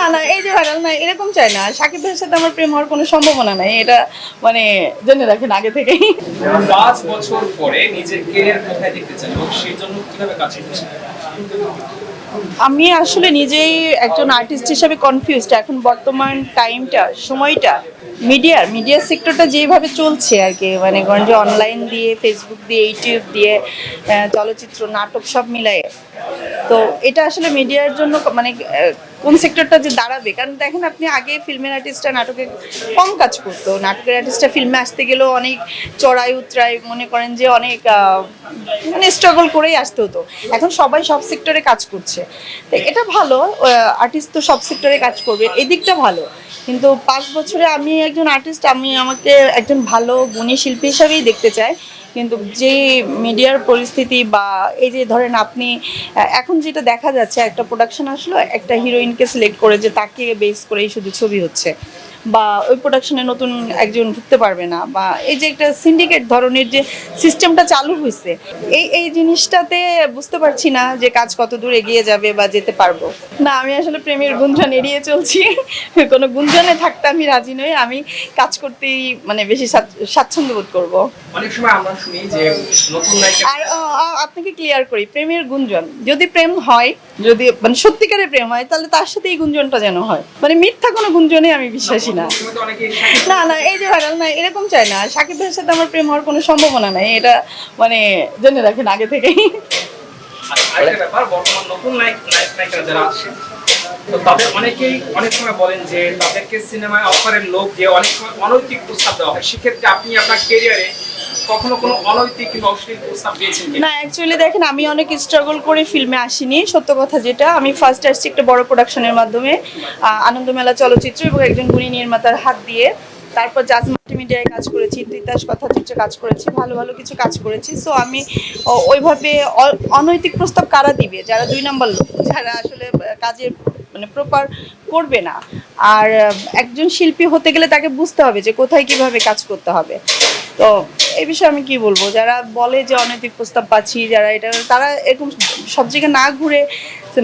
না না এই যে ভাইরাল না এরকম চাই না। সাকিব ভাইয়ের সাথে আমার প্রেম হওয়ার কোনো সম্ভাবনা নাই। এটা মানে জেনে রাখেন আগে থেকেই। পাঁচ বছর পরে নিজের কেরিয়ার কোথায় দেখতে চান এবং সেই জন্য কীভাবে কাজ করছেন? আমি আসলে নিজেই একজন আর্টিস্ট হিসাবে কনফিউজড এখন বর্তমান টাইমটা সময়টা মিডিয়ার মিডিয়া সেক্টরটা যেভাবে চলছে আর কি মানে যে অনলাইন দিয়ে ফেসবুক দিয়ে ইউটিউব দিয়ে চলচ্চিত্র, নাটক সব মিলায়ে। তো এটা আসলে মিডিয়ার জন্য মানে কোন সেক্টরটা যে দাঁড়াবে? কারণ দেখেন আপনি আগে ফিল্মের আর্টিস্টরা নাটকে কম কাজ করতো। নাটকের আর্টিস্টরা ফিল্মে আসতে গেলেও অনেক চড়াই উতরাই, মনে করেন যে অনেক মানে স্ট্রাগল করেই আসতে হতো। এখন সবাই সব সেক্টরে কাজ করছে। তো এটা ভালো আর্টিস্ট তো সব সেক্টরে কাজ করবে, এদিকটা ভালো। কিন্তু পাঁচ বছরে আমি একজন আর্টিস্ট আমি আমাকে একজন ভালো গুণী শিল্পী হিসাবেই দেখতে চাই। কিন্তু যে মিডিয়ার পরিস্থিতি বা এই যে ধরেন আপনি এখন যেটা দেখা যাচ্ছে, একটা প্রোডাকশন আসলো, একটা হিরোইনকে সিলেক্ট করে যে তাকে বেস করেই শুধু ছবি হচ্ছে। বা ওই প্রোডাকশনে নতুন একজন ঢুকতে পারবে না বা এই যে একটা সিন্ডিকেট ধরনের যে সিস্টেমটা চালু হয়েছে এই এই জিনিসটাতে বুঝতে পারছি না যে কাজ কত দূর এগিয়ে যাবে বা যেতে পারব। না আমি আসলে প্রেমের গুঞ্জন এড়িয়ে চলছি কোনো গুঞ্জনে থাকতে আমি রাজি নই আমি কাজ করতেই মানে বেশি স্বাচ্ছন্দ্য বোধ করব। অনেক সময় আমরা শুনি যে নতুন আর আপনাকে ক্লিয়ার করি প্রেমের গুঞ্জন যদি প্রেম হয় যদি মানে সত্যিকারের প্রেম হয় তাহলে তার সাথে এই গুঞ্জনটা যেন হয়। মানে মিথ্যা কোনো গুঞ্জনে আমি বিশ্বাসী না। তো অনেকে না না এই যে ভাইরাল না এরকম চাই না। সাকিব ভাইয়ের সাথে আমার প্রেম হওয়ার কোনো সম্ভাবনা নাই এটা মানে জেনে রাখেন আগে থেকেই। বর্তমান নতুন নায়ক নায়ক যারা আছে তো তাদের অনেকেই অনেক সময় বলেন যে তাদেরকে সিনেমায় অফারের লোক দিয়ে অনেক সময় অনৈতিক প্রস্তাব দেওয়া হয়। সেক্ষেত্রে আপনি আপনার কেরিয়ারে কখনো কোনো অনৈতিক কিংবা অশ্লীল প্রস্তাব দিয়েছেন না অ্যাকচুয়ালি দেখেন, আমি অনেক স্ট্রাগল করে ফিল্মে আসিনি, সত্য কথা যেটা। আমি ফার্স্ট আসছি একটা বড় প্রোডাকশনের মাধ্যমে আনন্দমেলা চলচ্চিত্র এবং একজন গুণী নির্মাতার হাত দিয়ে। তারপর জাজ মাল্টিমিডিয়ায় কাজ করেছি তিতাস কথাচিত্রে কাজ করেছি, ভালো ভালো কিছু কাজ করেছি। সো আমি ওইভাবে অনৈতিক প্রস্তাব কারা দিবে? যারা দুই নম্বর লোক, যারা আসলে কাজের মানে প্রপার করবে না। আর একজন শিল্পী হতে গেলে তাকে বুঝতে হবে যে কোথায় কীভাবে কাজ করতে হবে। তো এই বিষয়ে আমি কি বলব? যারা বলে যে অনৈতিক প্রস্তাব পাচ্ছি, যারা এটা, তারা এরকম সব জায়গায় না ঘুরে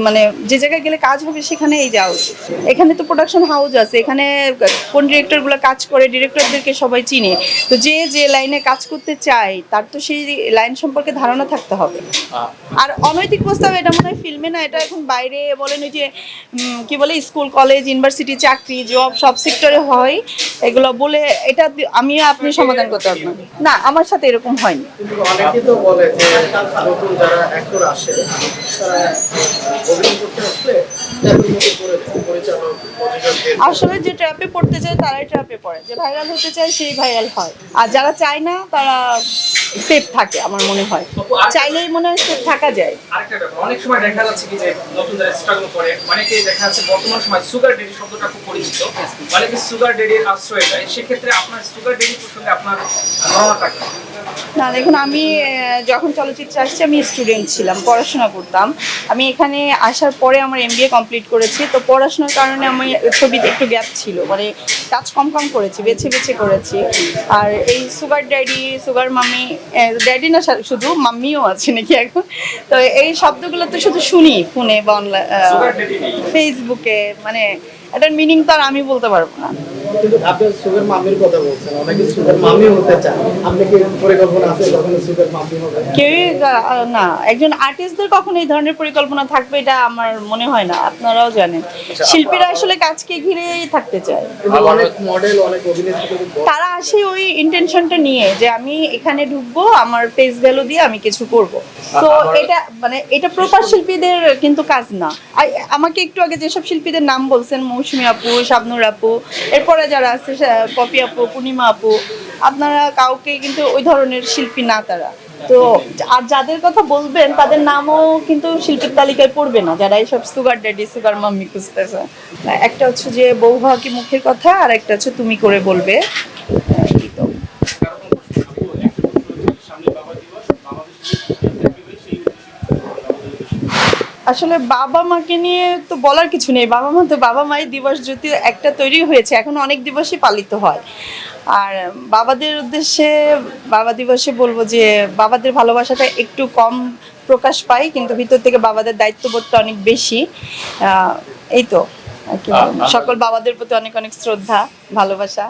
মানে যে জায়গায় গেলে কাজ হবে সেখানেই যাওয়া উচিত। এখানে তো প্রোডাকশন হাউস আছে, এখানে কোন ডিরেক্টরগুলো কাজ করে ডিরেক্টরদেরকে সবাই চিনে। তো যে যে লাইনে কাজ করতে চায়, তার তো সেই লাইন সম্পর্কে ধারণা থাকতে হবে। আর অনৈতিক প্রস্তাব এটা মনে হয় ফিল্মে না, এটা এখন বাইরে বলেন ওই যে কি বলে, স্কুল কলেজ ইউনিভার্সিটি চাকরি জব সব সেক্টরে হয়। এগুলো বলে এটা আমি আপনি সমাধান করতে পারবেন না। আমার সাথে এরকম হয়নি। অনেকেই তো বলে যে নতুন যারা অ্যাক্টর আসে আসলে যে ট্র্যাপে পড়তে চায়, তারাই ট্র্যাপে পড়ে। যে ভাইরাল হতে চায়, সেই ভাইরাল হয়। আর যারা চায় না, তারা সেফ থাকে, আমার মনে হয়। চাইলেই মনে হয় সেফ থাকা যায়। আরেকটা অনেক সময় দেখা যাচ্ছে কি যে নতুন যারা স্ট্রাগল করে অনেকেই দেখা যাচ্ছে বর্তমান সময় সুগার ডেডি শব্দটা খুব পরিচিত। অনেকে সুগার ডেডির আশ্রয় দেয় সেক্ষেত্রে আপনার সুগার ডেডি প্রসঙ্গে আপনার ধারণাটা? না দেখুন আমি যখন চলচ্চিত্রে আসছি আমি স্টুডেন্ট ছিলাম পড়াশোনা করতাম। আমি এখানে আসার পরে আমার এমবিএ কমপ্লিট করেছি তো পড়াশোনার কারণে আমি ছবিতে একটু গ্যাপ ছিল মানে কাজ কম কম করেছি বেছে বেছে করেছি। আর এই sugar daddy sugar mummy daddy না শুধু মাম্মিও আছে নাকি এখন? তো এই শব্দগুলো তো শুধু শুনি ফোনে বা অনলাইন ফেসবুকে মানে এটার মিনিং তো আর আমি বলতে পারব না। কিন্তু আপনি সুগার মামির কথা বলছেন অনেকে সুগার মামি হতে চান আপনি কি পরিকল্পনা আছে কখনো সুগার মামি হবে কেউই না একজন আর্টিস্টদের কখন এই ধরনের পরিকল্পনা থাকবে এটা আমার মনে হয় না আপনারাও জানেন। শিল্পীরা আসলে কাজকে ঘিরেই থাকতে চায়। অনেক মডেল অনেক অভিনেত্রী তারা আসে ওই ইন্টেনশনটা নিয়ে যে আমি এখানে ঢুকবো আমার ফেস ভ্যালু দিয়ে আমি কিছু করব। তো এটা মানে এটা প্রপার শিল্পীদের কিন্তু কাজ না। আমাকে একটু আগে যেসব শিল্পীদের নাম বলছেন মৌসুমী আপু শাবনুর আপু এরপরে যারা আছে পপি আপু, পূর্ণিমা আপু, আপনারা কাউকে কিন্তু ওই ধরনের শিল্পী না তারা। তো আর যাদের কথা বলবেন, তাদের নামও কিন্তু শিল্পীর তালিকায় পড়বে না, যারা এইসব সুগার ড্যাডি সুগার মাম্মি খুঁজতেছে। একটা হচ্ছে যে বউ হওয়া কি মুখের কথা, আর একটা হচ্ছে তুমি করে বলবে আহ, এই তো। আসলে বাবা মাকে নিয়ে তো বলার কিছু নেই। বাবা মা তো বাবা মায়ের দিবস যদি একটা তৈরি হয়েছে এখন অনেক দিবসই পালিত হয়। আর বাবাদের উদ্দেশ্যে বাবা দিবসে বলব যে বাবাদের ভালোবাসাটা একটু কম প্রকাশ পায় কিন্তু ভিতর থেকে বাবাদের দায়িত্ববোধটা অনেক বেশি। এই তো আর কি সকল বাবাদের প্রতি অনেক অনেক শ্রদ্ধা ভালোবাসা।